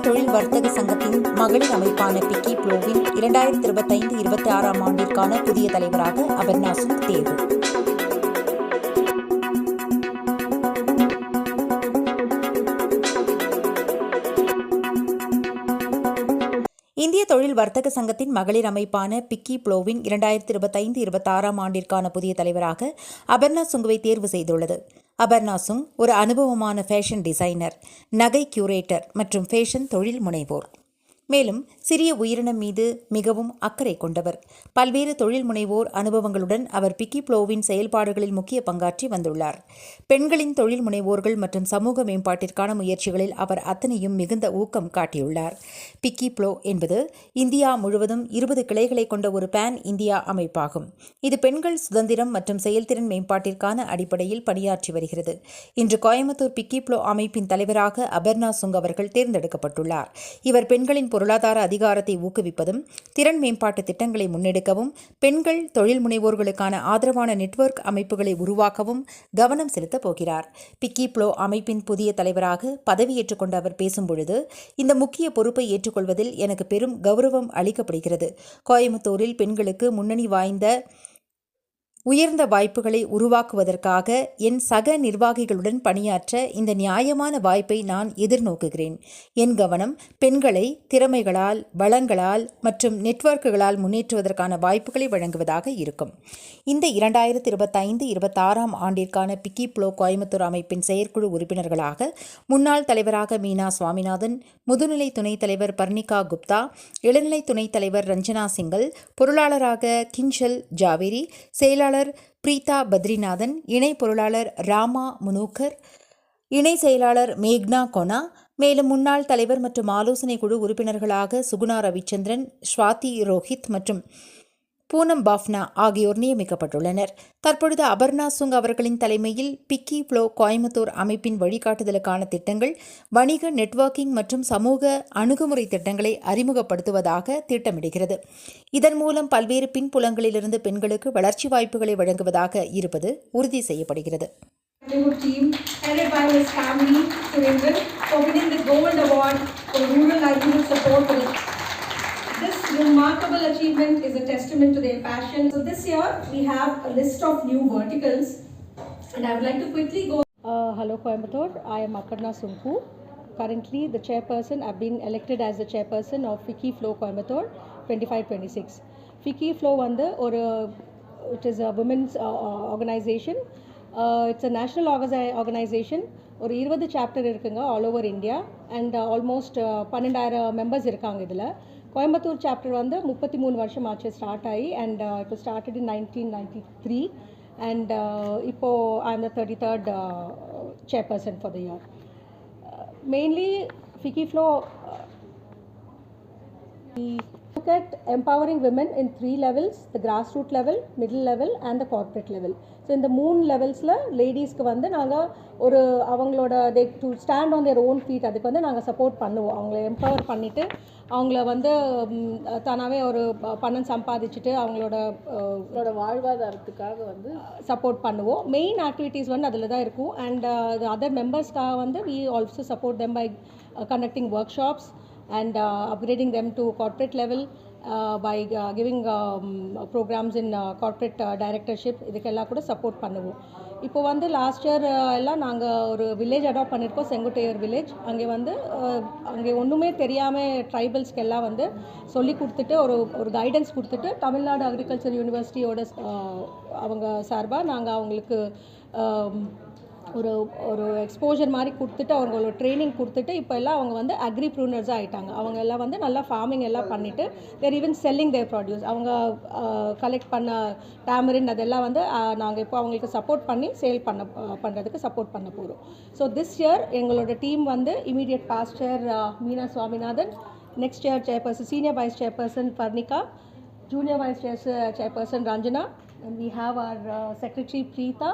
தொழில் வர்த்தக சங்கத்தின் மகளிர் அமைப்பான பிக்கி புளோவின் இரண்டாயிரத்தி இருபத்தைந்து இருபத்தி ஆறாம் ஆண்டிற்கான புதிய தலைவராக அபர்ணா சிங் தேர்வு. இந்திய தொழில் வர்த்தக சங்கத்தின் மகளிர் அமைப்பான பிக்கி புளோவின் இரண்டாயிரத்தி இருபத்தைந்து இருபத்தாறாம் ஆண்டிற்கான புதிய தலைவராக அபர்ணா சுங்குவை தேர்வு செய்துள்ளது. அபர்ணா சுங் ஒரு அனுபவமான ஃபேஷன் டிசைனர் நகை கியூரேட்டர் மற்றும் ஃபேஷன் தொழில் முனைவோர். மேலும் சிறிய உயிரினம் மீது மிகவும் அக்கறை கொண்டவர். பல்வேறு தொழில் முனைவோர் அனுபவங்களுடன் அவர் பிக்கி ப்ளோவின் செயல்பாடுகளில் முக்கிய பங்காற்றி வந்துள்ளார். பெண்களின் தொழில் முனைவோர்கள் மற்றும் சமூக மேம்பாட்டிற்கான முயற்சிகளில் அவர் அத்தனையும் மிகுந்த ஊக்கம் காட்டியுள்ளார். பிக்கி ப்ளோ என்பது இந்தியா முழுவதும் இருபது கிளைகளை கொண்ட ஒரு பேன் இந்தியா அமைப்பாகும். இது பெண்கள் சுதந்திரம் மற்றும் செயல்திறன் மேம்பாட்டிற்கான அடிப்படையில் பணியாற்றி வருகிறது. இன்று கோயம்புத்தூர் பிக்கி ப்ளோ அமைப்பின் தலைவராக அபர்ணா சுங் அவர்கள் தேர்ந்தெடுக்கப்பட்டுள்ளார். இவர் பெண்களின் பொருளாதார அதிக அதிகாரத்தை ஊக்குவிப்பதும் திறன் மேம்பாட்டு திட்டங்களை முன்னெடுக்கவும் பெண்கள் தொழில் முனைவோர்களுக்கான ஆதரவான நெட்வொர்க் அமைப்புகளை உருவாக்கவும் கவனம் செலுத்தப் போகிறார். பிக்கி ப்ளோ அமைப்பின் புதிய தலைவராக பதவியேற்றுக் கொண்ட அவர் பேசும்பொழுது இந்த முக்கிய பொறுப்பை ஏற்றுக்கொள்வதில் எனக்கு பெரும் கௌரவம் அளிக்கப்படுகிறது. கோயம்புத்தூரில் பெண்களுக்கு முன்னணி வாய்ந்த உயர்ந்த வாய்ப்புகளை உருவாக்குவதற்காக என் சக நிர்வாகிகளுடன் பணியாற்ற இந்த நியாயமான வாய்ப்பை நான் எதிர்நோக்குகிறேன். என் கவனம் பெண்களை திறமைகளால் வளங்களால் மற்றும் நெட்வொர்க்குகளால் முன்னேற்றுவதற்கான வாய்ப்புகளை வழங்குவதாக இருக்கும். இந்த இரண்டாயிரத்தி இருபத்தைந்து இருபத்தாறாம் ஆண்டிற்கான பிக்கி ப்ளோ கோயம்புத்தூர் அமைப்பின் செயற்குழு உறுப்பினர்களாக முன்னாள் தலைவராக மீனா சுவாமிநாதன் முதுநிலை துணைத் தலைவர் பர்ணிகா குப்தா இளநிலை துணைத் தலைவர் ரஞ்சனா சிங்கல் பொருளாளராக கிஞ்சல் ஜாவேரி செயலாளர் பொருளாளர் பிரீதா பத்ரிநாதன் இணை பொருளாளர் ராமா முனூக்கர் இணை செயலாளர் மேக்னா கொனா மேலும் முன்னாள் தலைவர் மற்றும் ஆலோசனை குழு உறுப்பினர்களாக சுகுணா ரவிச்சந்திரன் ஸ்வாதி ரோஹித் மற்றும் பூனம் பாஃப்னா ஆகியோர் நியமிக்கப்பட்டுள்ளனர். தற்பொழுது அபர்ணா சுங் அவர்களின் தலைமையில் பிக்கி ப்ளோ கோயம்புத்தூர் அமைப்பின் வழிகாட்டுதலுக்கான திட்டங்கள் வணிக நெட்வொர்க்கிங் மற்றும் சமூக அணுகுமுறை திட்டங்களை அறிமுகப்படுத்துவதாக திட்டமிடுகிறது. இதன் மூலம் பல்வேறு பின்புலங்களிலிருந்து பெண்களுக்கு வளர்ச்சி வாய்ப்புகளை வழங்குவதாக இருப்பது உறுதி செய்யப்படுகிறது. Livelihood team headed by his family, Surendran, for winning the Gold Award for Rural Livelihood Support. remarkable achievement is a testament to their passion. So this year we have a list of new verticals and I would like to quickly go Uh, hello Coimbatore, I am Aparna Sunku. Currently the chairperson, I've been elected as the chairperson of Fiki Flow Coimbatore 25-26. Fiki Flow வந்து ஒரு it is a women's uh, uh, organization. Uh, it's a national organi- organization. ஒரு இருபது chapter இருக்குங்க all over India and almost பன்னெண்டாயிரம் members இருக்காங்க இதில் Coimbatore chapter வந்து முப்பத்தி மூணு வருஷம் ஆச்சு ஸ்டார்ட் ஆகி அண்ட் இப்போ started in nineteen ninety three and இப்போது I am the thirty third chairperson for the year. Uh, mainly, Fiki Flow, uh, we look at empowering women in three levels the grassroots level, middle level, and the corporate level. So இந்த மூணு லெவல்ஸில் லேடிஸ்க்கு வந்து நாங்கள் ஒரு அவங்களோட they to stand on their own feet அதுக்கு வந்து நாங்கள் சப்போர்ட் பண்ணுவோம். அவங்கள எம்பவர் பண்ணிவிட்டு அவங்கள வந்து தானாகவே ஒரு பணம் சம்பாதிச்சுட்டு அவங்களோட அவங்களோட வாழ்வாதாரத்துக்காக வந்து சப்போர்ட் பண்ணுவோம். மெயின் ஆக்டிவிட்டீஸ் வந்து அதில் தான் இருக்கும். அண்ட் அதர் மெம்பர்ஸ்க்காக வந்து we also support them by conducting workshops and upgrading them to corporate level by giving programmes in corporate directorship இதுக்கெல்லாம் கூட சப்போர்ட் பண்ணுவோம். இப்போ வந்து லாஸ்ட் இயர் uh, எல்லாம் நாங்கள் ஒரு வில்லேஜ் அடாப்ட் பண்ணியிருக்கோம் செங்குட்டையர் வில்லேஜ் அங்கே வந்து uh, அங்கே ஒன்றுமே தெரியாமல் ட்ரைபல்ஸ்க்கு எல்லாம் வந்து சொல்லி கொடுத்துட்டு ஒரு ஒரு கைடன்ஸ் கொடுத்துட்டு தமிழ்நாடு அக்ரிகல்ச்சர் யூனிவர்சிட்டியோட uh, அவங்க சார்பாக நாங்கள் அவங்களுக்கு um, ஒரு ஒரு எக்ஸ்போஜர் மாதிரி கொடுத்துட்டு அவங்களோட ட்ரைனிங் கொடுத்துட்டு இப்போ எல்லாம் அவங்க வந்து அக்ரி ப்ரூனர்ஸாக ஆகிட்டாங்க அவங்க எல்லாம் வந்து நல்லா ஃபார்மிங் எல்லாம் பண்ணிவிட்டு they're even selling their produce அவங்க கலெக்ட் பண்ண டேமரின் அதெல்லாம் வந்து நாங்கள் இப்போ அவங்களுக்கு சப்போர்ட் பண்ணி சேல் பண்ண பண்ணுறதுக்கு சப்போர்ட் பண்ண போகிறோம் ஸோ திஸ் இயர் எங்களோட டீம் வந்து immediate past Meena Swaminathan next year chairperson senior vice chairperson Parnika junior vice chair chairperson Ranjana and we have our uh, secretary Preeta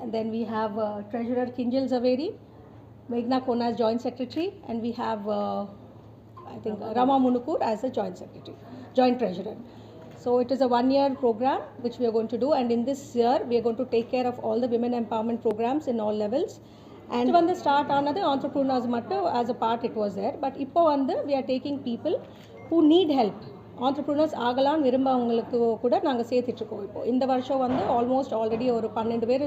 And then we have uh, Treasurer Kinjal Zaveri, Meghna Kona as Joint Secretary, and we have, uh, I think, Rama Munukur as the Joint Secretary, Joint Treasurer. So it is a one-year program which we are going to do, and in this year we are going to take care of all the women empowerment programs in all levels. And when they start another entrepreneurs matter as a part it was there, but ipo and we are taking people who need help entrepreneurs ஆகலாம்னு விரும்பவங்களுக்கு கூட நாங்கள் சேர்த்துட்ருக்கோம் இப்போ. இந்த வருஷம் வந்து almost already ஒரு பன்னெண்டு பேர்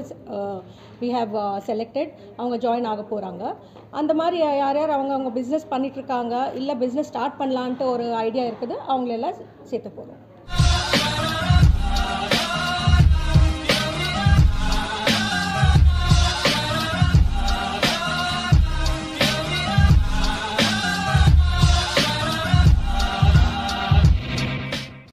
வி ஹேவ் செலக்டட் அவங்க ஜாயின் ஆக போகிறாங்க அந்த மாதிரி யார் யார் அவங்க அவங்க பிஸ்னஸ் பண்ணிகிட்ருக்காங்க இல்லை பிஸ்னஸ் ஸ்டார்ட் பண்ணலான்ட்டு ஒரு ஐடியா இருக்குது அவங்களெல்லாம் சேர்த்து போகிறோம்